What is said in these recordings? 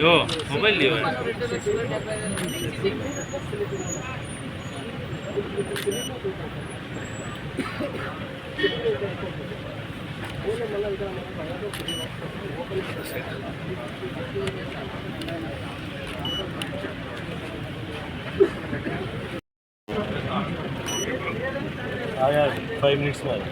ಯೋ mobile ನೀವು five minutes మరి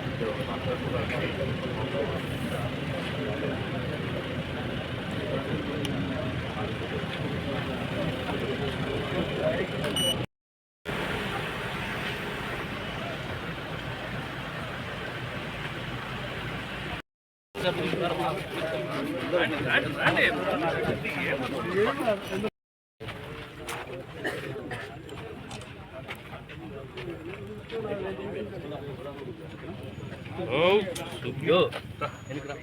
ಓ యో ఎందుకురా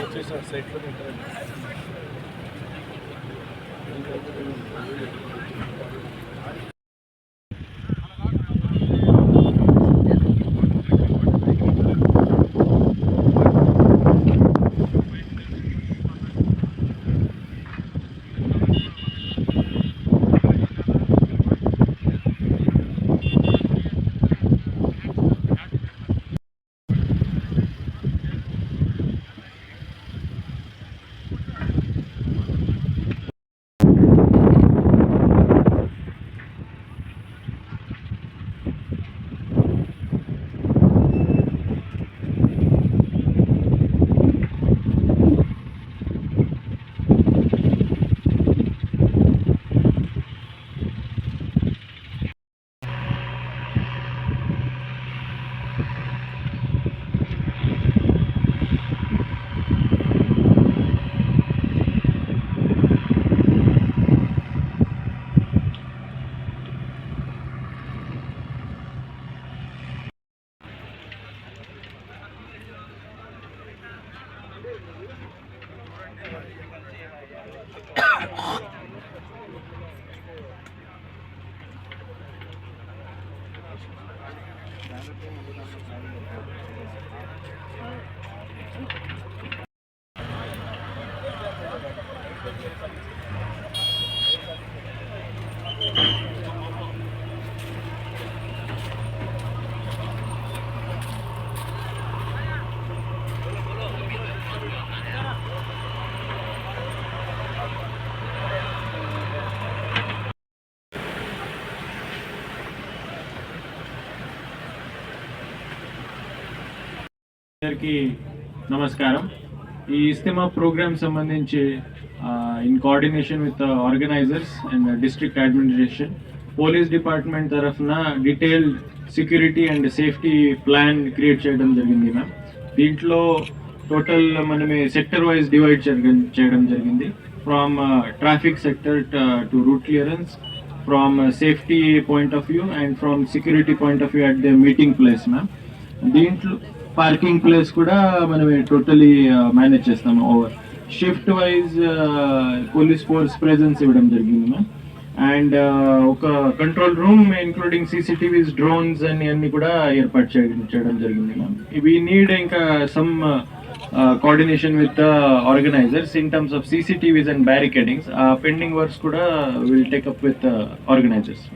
వచ్చేసారు సైట్లో はい。అందరికీ నమస్కారం. ఈ ఇస్తిమా ప్రోగ్రామ్ సంబంధించి in coordination with organisers and district administration police department తరఫున detailed security and safety plan create చేయడం జరిగింది మ్యామ్ దీంట్లో టోటల్ మనమే సెక్టర్ వైజ్ డివైడ్ చేయడం జరిగింది. From traffic sector to route clearance from safety point of view and from security point of view at the meeting place ma'am దీంట్లో parking place కూడా మనం totally manage చేస్తాము over. Shift wise police force presence ఇవ్వడం జరిగింది ma'am and ఒక control room including CCTVs drones అని అన్ని కూడా ఏర్పాటు చేయడం చేయడం జరిగింది మ్యామ్ వీ నీడ్ ఇంకా some coordination with organisers in terms of CCTVs and barricadings ఆ పెండింగ్ వర్క్స్ కూడా will take up with organisers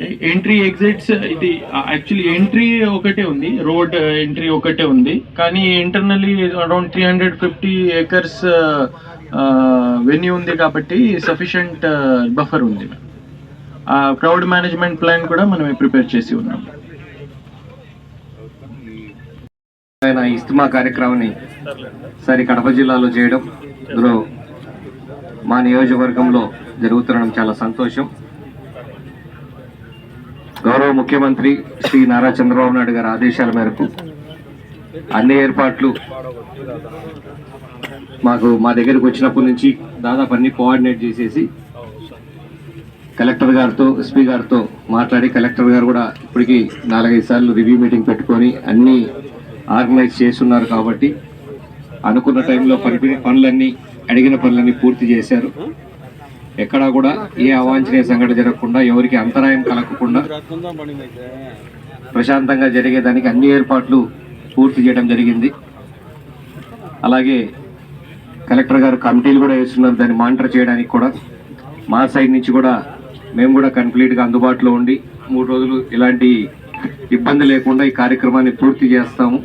entry exits uh, ఇది uh, యాక్చువల్లీ ఎంట్రీ ఒకటే ఉంది రోడ్ ఎంట్రీ uh, ఒకటే ఉంది. కానీ internally around three hundred fifty acres venue ఉంది కాబట్టి సఫిషియంట్ బఫర్ ఉంది. క్రౌడ్ మేనేజ్మెంట్ ప్లాన్ కూడా మనం ప్రిపేర్ చేసి ఉన్నాం. ఆయన ఇస్తిమా కార్యక్రమాన్ని సరి కడప జిల్లాలో చేయడం మా నియోజకవర్గంలో జరుగుతుండడం చాలా సంతోషం. గౌరవ ముఖ్యమంత్రి శ్రీ నారా చంద్రబాబు నాయుడు గారి ఆదేశాల మేరకు అన్ని ఏర్పాట్లు మాకు మా దగ్గరికి వచ్చినప్పటి నుంచి దాదాపు అన్ని కోఆర్డినేట్ చేసేసి కలెక్టర్ గారితో ఎస్పీ గారితో మాట్లాడి కలెక్టర్ గారు కూడా ఇప్పటికి నాలుగైదు సార్లు రివ్యూ మీటింగ్ పెట్టుకొని అన్నీ ఆర్గనైజ్ చేస్తున్నారు కాబట్టి అనుకున్న టైంలో పని పనులన్నీ అడిగిన పనులన్నీ పూర్తి చేశారు. ఎక్కడా కూడా ఏ అవాంఛనీయ సంఘటన జరగకుండా ఎవరికి అంతరాయం కలగకుండా ప్రశాంతంగా జరిగేదానికి అన్ని ఏర్పాట్లు పూర్తి చేయడం జరిగింది. అలాగే కలెక్టర్ గారు కమిటీలు కూడా వేస్తున్నారు దాన్ని మానిటర్ చేయడానికి కూడా. మా సైడ్ నుంచి కూడా మేము కూడా కంప్లీట్గా అందుబాటులో ఉండి మూడు రోజులు ఇలాంటి ఇబ్బంది లేకుండా ఈ కార్యక్రమాన్ని పూర్తి చేస్తాము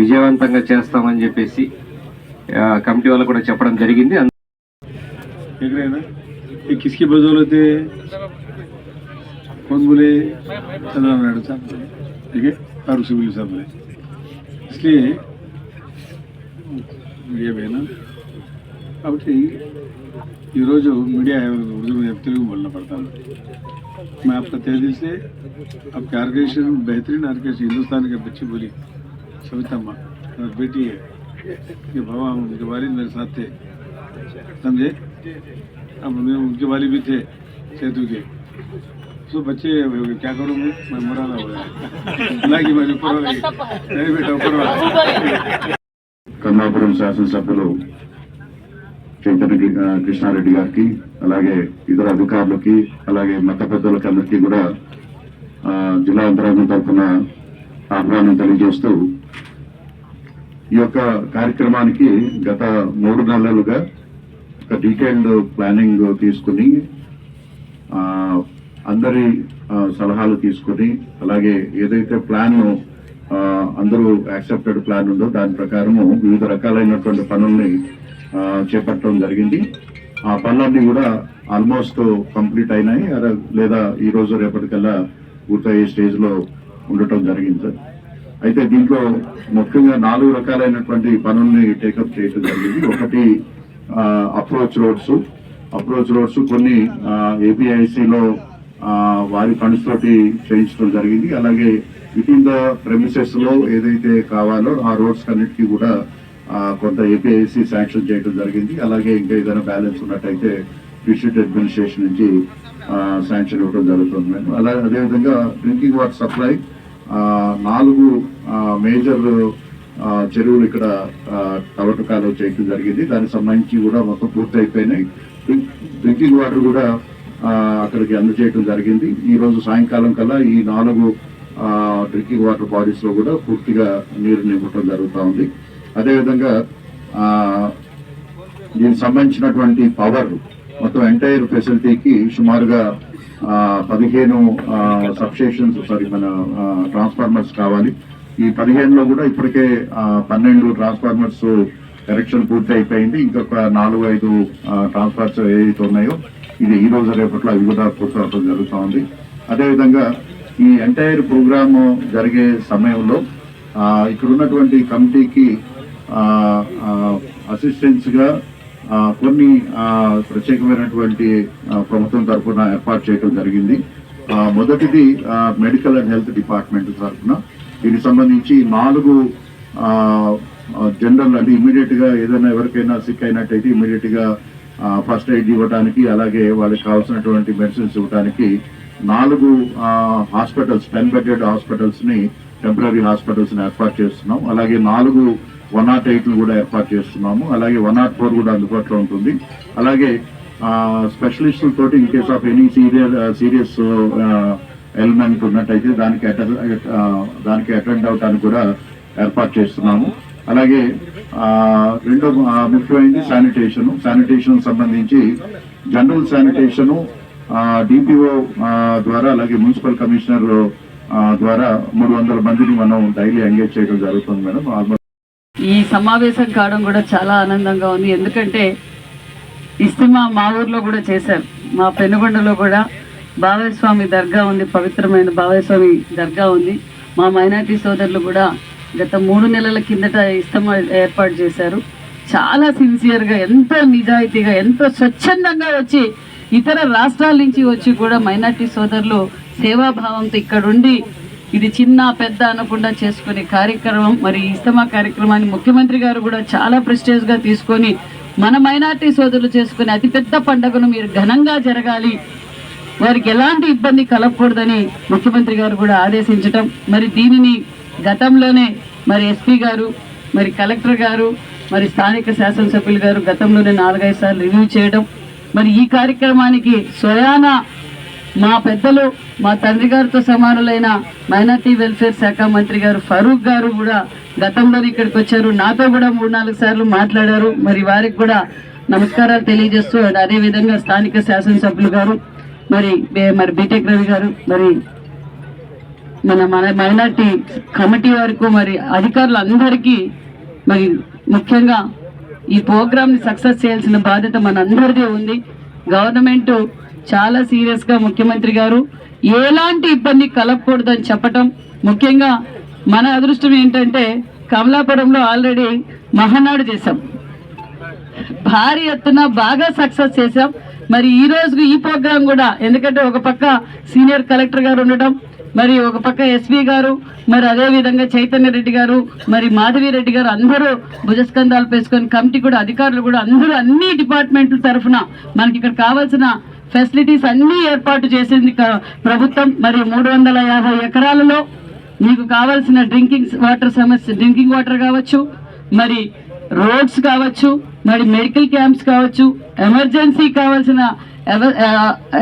విజయవంతంగా చేస్తామని చెప్పేసి కమిటీ వాళ్ళు కూడా చెప్పడం జరిగింది. देख रहे हैं ना ये किसकी बदौलत है कौन बोले चंद्रबाबु नायडू साहब बोले ठीक है फारूक सिविल साहब बोले इसलिए మీడియా పైన కాబట్టి ఈరోజు మీడియా उर्दू में तेलुगु बोलना पड़ता है मैं आपका तय दिल से आपके ऑर्गेनाइजेशन बेहतरीन ऑर्गेनाइजेशन हिंदुस्तान के बच्ची बोली सविता माँ और बेटी है कि बाबा उनके वालिद मेरे साथ थे समझे अब मैं उनके वाली भी थे सेतु के तो बच्चे क्या करूँ मैं मैं मरा रहा हूँ ना कि मैं ऊपर वाला ही। नहीं बेटा ऊपर वाला కమలాపురం శాసనసభ్యులు చైతన్య గి- ఆ, కృష్ణారెడ్డి గారికి అలాగే ఇతర అధికారులకి అలాగే మత పెద్దలకి అందరికీ కూడా ఆ, జిల్లా యంత్రాంగం తరఫున ఆహ్వానం తెలియజేస్తూ ఈ యొక్క కార్యక్రమానికి గత మూడు నెలలుగా ఒక డీటెయిల్డ్ ప్లానింగ్ తీసుకుని అందరి సలహాలు తీసుకుని అలాగే ఏదైతే ప్లాన్ అందరూ యాక్సెప్టెడ్ ప్లాన్ ఉందో దాని ప్రకారము వివిధ రకాలైనటువంటి పనుల్ని చేపట్టడం జరిగింది. ఆ పనులన్నీ కూడా ఆల్మోస్ట్ కంప్లీట్ అయినాయి. లేదా ఈ రోజు రేపటికల్లా పూర్తయ్యే స్టేజ్లో ఉండటం జరిగింది సార్. అయితే దీంట్లో ముఖ్యంగా నాలుగు రకాలైనటువంటి పనుల్ని టేకప్ చేయడం జరిగింది. ఒకటి అప్రోచ్ రోడ్స్ అప్రోచ్ రోడ్స్ కొన్ని ఏపీఐసిలో వారి ఫండ్స్ తోటి చేయించడం జరిగింది. అలాగే విత్ ద ప్రెమిసెస్లో ఏదైతే కావాలో ఆ రోడ్స్ అన్నిటికీ కూడా కొంత ఏపీఐసి శాంక్షన్ చేయడం జరిగింది. అలాగే ఇంకా ఏదైనా బ్యాలెన్స్ ఉన్నట్టయితే డిస్ట్రిక్ట్ అడ్మినిస్ట్రేషన్ నుంచి శాంక్షన్ ఇవ్వడం జరుగుతుంది మేడం. అలాగే అదేవిధంగా డ్రింకింగ్ వాటర్ సప్లై నాలుగు మేజర్ చెరువులు ఇక్కడ తవ్వటకాలు చేయడం జరిగింది. దానికి సంబంధించి కూడా మొత్తం పూర్తి అయిపోయినాయి డ్రింకింగ్ వాటర్ కూడా అక్కడికి అందజేయటం జరిగింది. ఈ రోజు సాయంకాలం కల్లా ఈ నాలుగు డ్రింకింగ్ వాటర్ బాడీస్లో కూడా పూర్తిగా నీరు నింపడం జరుగుతూ ఉంది. అదేవిధంగా దీనికి సంబంధించినటువంటి పవర్ మొత్తం ఎంటైర్ ఫెసిలిటీకి సుమారుగా పదిహేను సబ్స్టేషన్స్ సారీ మన ట్రాన్స్ఫార్మర్స్ కావాలి. ఈ పదిహేనులో కూడా ఇప్పటికే పన్నెండు ట్రాన్స్ఫార్మర్స్ కరెక్షన్ పూర్తి అయిపోయింది. ఇంకొక నాలుగు ఐదు ట్రాన్స్ఫార్మర్స్ ఏవైతే ఉన్నాయో ఇది ఈ రోజు రేపట్లో అవి కూడా పూర్తి అవడం జరుగుతూ ఉంది అదేవిధంగా ఈ ఎంటైర్ ప్రోగ్రామ్ జరిగే సమయంలో ఇక్కడ ఉన్నటువంటి కమిటీకి అసిస్టెన్స్గా కొన్ని ప్రత్యేకమైనటువంటి ప్రభుత్వం తరఫున ఏర్పాటు చేయడం జరిగింది. మొదటిది మెడికల్ అండ్ హెల్త్ డిపార్ట్మెంట్ తరఫున. దీనికి సంబంధించి నాలుగు జనరల్ అంటే ఇమీడియట్గా ఏదైనా ఎవరికైనా సిక్ అయినట్టయితే ఇమీడియట్గా ఫస్ట్ ఎయిడ్ ఇవ్వడానికి అలాగే వాళ్ళకి కావాల్సినటువంటి మెడిసిన్స్ ఇవ్వడానికి నాలుగు హాస్పిటల్స్ టెన్ బెడెడ్ హాస్పిటల్స్ని టెంపరీ హాస్పిటల్స్ని ఏర్పాటు చేస్తున్నాం. అలాగే నాలుగు వన్ నాట్ ఎయిట్ కూడా ఏర్పాటు చేస్తున్నాము. అలాగే వన్ నాట్ ఫోర్ కూడా అందుబాటులో ఉంటుంది. అలాగే స్పెషలిస్టుల in case of any serial serious element ఉన్నట్టయితే దానికి అటెండ్ దానికి అటెండ్ అవటానికి కూడా ఏర్పాటు చేస్తున్నాము. అలాగే రెండో ముఖ్యమైనది శానిటేషన్. శానిటేషన్ సంబంధించి జనరల్ శానిటేషన్ డిపిఓ ద్వారా అలాగే మున్సిపల్ కమిషనర్ ద్వారా మూడు వందల మందిని మనం డైలీ ఎంగేజ్ చేయడం జరుగుతుంది మేడం. ఆల్మోస్ట్ ఈ సమావేశం కావడం కూడా చాలా ఆనందంగా ఉంది. ఎందుకంటే ఇస్తే మా ఊర్లో కూడా చేశారు. మా పెనుగొండలో కూడా బావేస్వామి దర్గా ఉంది పవిత్రమైన బావేస్వామి దర్గా ఉంది. మా మైనార్టీ సోదరులు కూడా గత మూడు నెలల కిందట ఇస్తమా ఏర్పాటు చేశారు. చాలా సిన్సియర్గా ఎంత నిజాయితీగా ఎంత స్వచ్ఛందంగా వచ్చి ఇతర రాష్ట్రాల నుంచి వచ్చి కూడా మైనార్టీ సోదరులు సేవాభావంతో ఇక్కడుండి ఇది చిన్న పెద్ద అనకుండా చేసుకునే కార్యక్రమం మరి ఇస్తమా కార్యక్రమాన్ని ముఖ్యమంత్రి గారు కూడా చాలా ప్రెస్టేజ్గా తీసుకొని మన మైనార్టీ సోదరులు చేసుకునే అతిపెద్ద పండుగను మీరు ఘనంగా జరగాలి. వారికి ఎలాంటి ఇబ్బంది కలగకూడదని ముఖ్యమంత్రి గారు కూడా ఆదేశించటం మరి దీనిని గతంలోనే మరి ఎస్పీ గారు మరి కలెక్టర్ గారు మరి స్థానిక శాసనసభ్యులు గారు గతంలోనే నాలుగైదు సార్లు రివ్యూ చేయడం మరి ఈ కార్యక్రమానికి స్వయాన మా పెద్దలు మా తండ్రి గారితో సమానులైన మైనార్టీ వెల్ఫేర్ శాఖ మంత్రి గారు ఫరూక్ గారు కూడా గతంలో ఇక్కడికి వచ్చారు. నాతో కూడా మూడు నాలుగు సార్లు మాట్లాడారు. మరి వారికి కూడా నమస్కారాలు తెలియజేస్తూ అదే విధంగా స్థానిక శాసనసభ్యులు గారు మరి బే- మరి బీటెక్ రవి గారు మరి మన మన మైనార్టీ కమిటీ వరకు మరి అధికారులందరికీ మరి ముఖ్యంగా ఈ ప్రోగ్రామ్ని సక్సెస్ చేయాల్సిన బాధ్యత మనందరిదే ఉంది. గవర్నమెంట్ చాలా సీరియస్గా ముఖ్యమంత్రి గారు ఎలాంటి ఇబ్బంది కలగకూడదని చెప్పటం ముఖ్యంగా మన అదృష్టం ఏంటంటే కమలాపురంలో ఆల్రెడీ మహానాడు చేశాం. భారీ ఎత్తున బాగా సక్సెస్ చేశాం. మరి ఈ రోజు ఈ ప్రోగ్రాం కూడా ఎందుకంటే ఒక పక్క సీనియర్ కలెక్టర్ గారు ఉండటం మరి ఒక పక్క ఎస్వి గారు మరి అదే విధంగా చైతన్య రెడ్డి గారు మరి మాధవి రెడ్డి గారు అందరూ భుజస్కంధాలు పేసుకొని కమిటీ కూడా అధికారులు కూడా అందరూ అన్ని డిపార్ట్మెంట్ల తరఫున మనకి ఇక్కడ కావాల్సిన ఫెసిలిటీస్ అన్నీ ఏర్పాటు చేసింది ప్రభుత్వం. మరి మూడు వందల యాభై ఎకరాలలో మీకు కావాల్సిన డ్రింకింగ్ వాటర్ సమస్య డ్రింకింగ్ వాటర్ కావచ్చు మరి రోడ్స్ కావచ్చు మరి మెడికల్ క్యాంప్స్ కావచ్చు ఎమర్జెన్సీ కావాల్సిన ఎవ-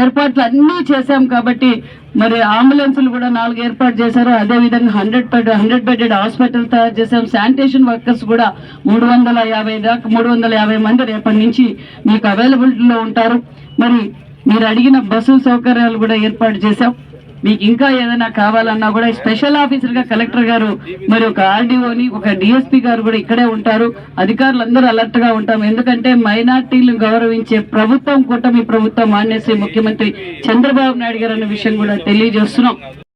ఏర్పాట్లు అన్నీ చేశాం కాబట్టి మరి అంబులెన్సులు కూడా నాలుగు ఏర్పాటు చేశారు. అదే విధంగా hundred bed hundred bedded hospital తయారు చేశాం. శానిటేషన్ వర్కర్స్ కూడా మూడు వందల యాభై దాకా మూడు వందల యాభై మంది రేపటి నుంచి మీకు అవైలబిలిటీలో ఉంటారు. మరి మీరు అడిగిన బస్సు సౌకర్యాలు కూడా ఏర్పాటు చేశాం. మీకు ఇంకా ఏదైనా కావాలన్నా కూడా స్పెషల్ ఆఫీసర్గా కలెక్టర్ గారు మరి ఒక ఆర్డీఓని ఒక డిఎస్పీ గారు కూడా ఇక్కడే ఉంటారు. అధికారులందరూ అలర్ట్గా ఉంటాం. ఎందుకంటే మైనార్టీలను గౌరవించే ప్రభుత్వం కూటమి ప్రభుత్వం మాన్యశ్రీ ముఖ్యమంత్రి చంద్రబాబు నాయుడు గారు అనే విషయం కూడా తెలియజేస్తున్నాం.